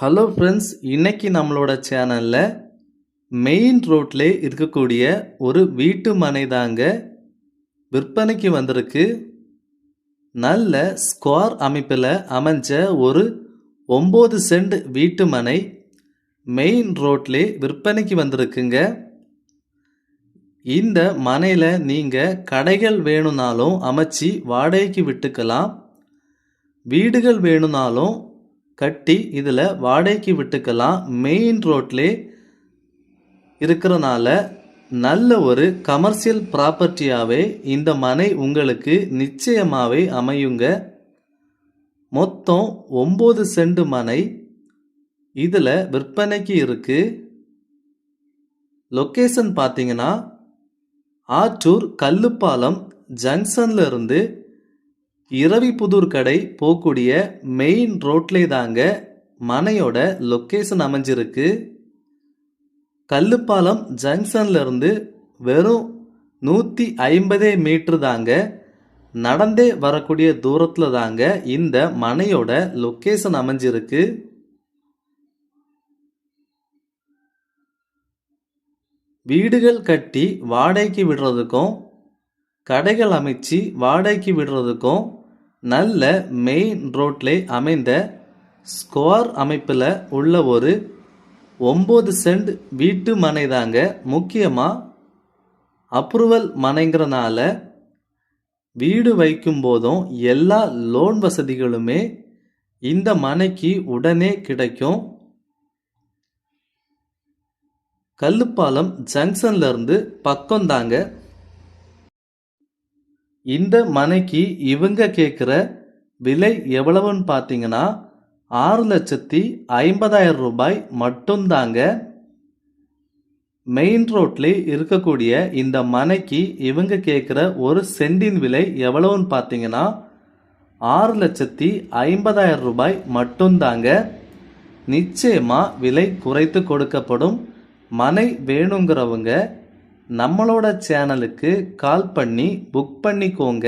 Hello friends இன்னைக்கு நம்மளோட சேனலில் மெயின் ரோட்ல இருக்கக்கூடிய ஒரு வீட்டு மனை தாங்க விற்பனைக்கு வந்திருக்கு. நல்ல ஸ்கொயர் அமைப்பில் அமைஞ்ச ஒரு ஒம்பது சென்ட் வீட்டு மனை மெயின் ரோட்லே விற்பனைக்கு வந்திருக்குங்க. இந்த மனையில் நீங்கள் கடைகள் வேணும்னாலும் அமைச்சு வாடகைக்கு விட்டுக்கலாம். வீடுகள் வேணும்னாலும் கட்டி இதில் வாடகைக்கு விட்டுக்கலாம். மெயின் ரோட்லே இருக்கிறனால நல்ல ஒரு கமர்ஷியல் ப்ராப்பர்ட்டியாகவே இந்த மனை உங்களுக்கு நிச்சயமாகவே அமையுங்க. மொத்தம் ஒம்பது செண்டு மனை இதில் விற்பனைக்கு இருக்குது லொக்கேஷன் பார்த்தீங்கன்னா ஆற்றூர் கல்லுப்பாலம் ஜங்ஷன்லேருந்து இரவிப்புதூர் கடை போகக்கூடிய மெயின் ரோட்லே தாங்க மனையோட லொக்கேஷன் அமைஞ்சிருக்கு. கல்லுப்பாலம் ஜங்ஷன்லேருந்து வெறும் நூற்றி ஐம்பதே மீட்ரு தாங்க. நடந்தே வரக்கூடிய தூரத்தில் தாங்க இந்த மனையோட லொக்கேஷன் அமைஞ்சிருக்கு. வீடுகள் கட்டி வாடகைக்கு விடுறதுக்கும் கடைகள் அமைச்சு வாடகைக்கு விடுறதுக்கும் நல்ல மெயின் ரோட்லே அமைந்த ஸ்கொயர் அமைப்பில் உள்ள ஒரு ஒம்பது சென்ட் வீட்டு மனை தாங்க முக்கியமாக அப்ரூவல் மனைங்கிறனால வீடு வைக்கும் போதும் எல்லா லோன் வசதிகளுமே இந்த மனைக்கு உடனே கிடைக்கும். கல்லுப்பாலம் ஜங்ஷன்லேருந்து பக்கம் தாங்க இந்த மனைக்கு இவங்க கேட்குற விலை எவ்வளவுன்னு பார்த்தீங்கன்னா ஆறு லட்சத்தி ஐம்பதாயிரம் ரூபாய் மட்டும்தாங்க மெயின் ரோட்ல இருக்கக்கூடிய இந்த மனைக்கு இவங்க கேட்குற ஒரு சென்டின் விலை எவ்வளவுன்னு பார்த்தீங்கன்னா ஆறு லட்சத்தி ஐம்பதாயிரம் ரூபாய் மட்டும்தாங்க. நிச்சயமாக விலை குறைத்து கொடுக்கப்படும். மனை வேணுங்கிறவங்க நம்மளோட சேனலுக்கு கால் பண்ணி புக் பண்ணிக்கோங்க.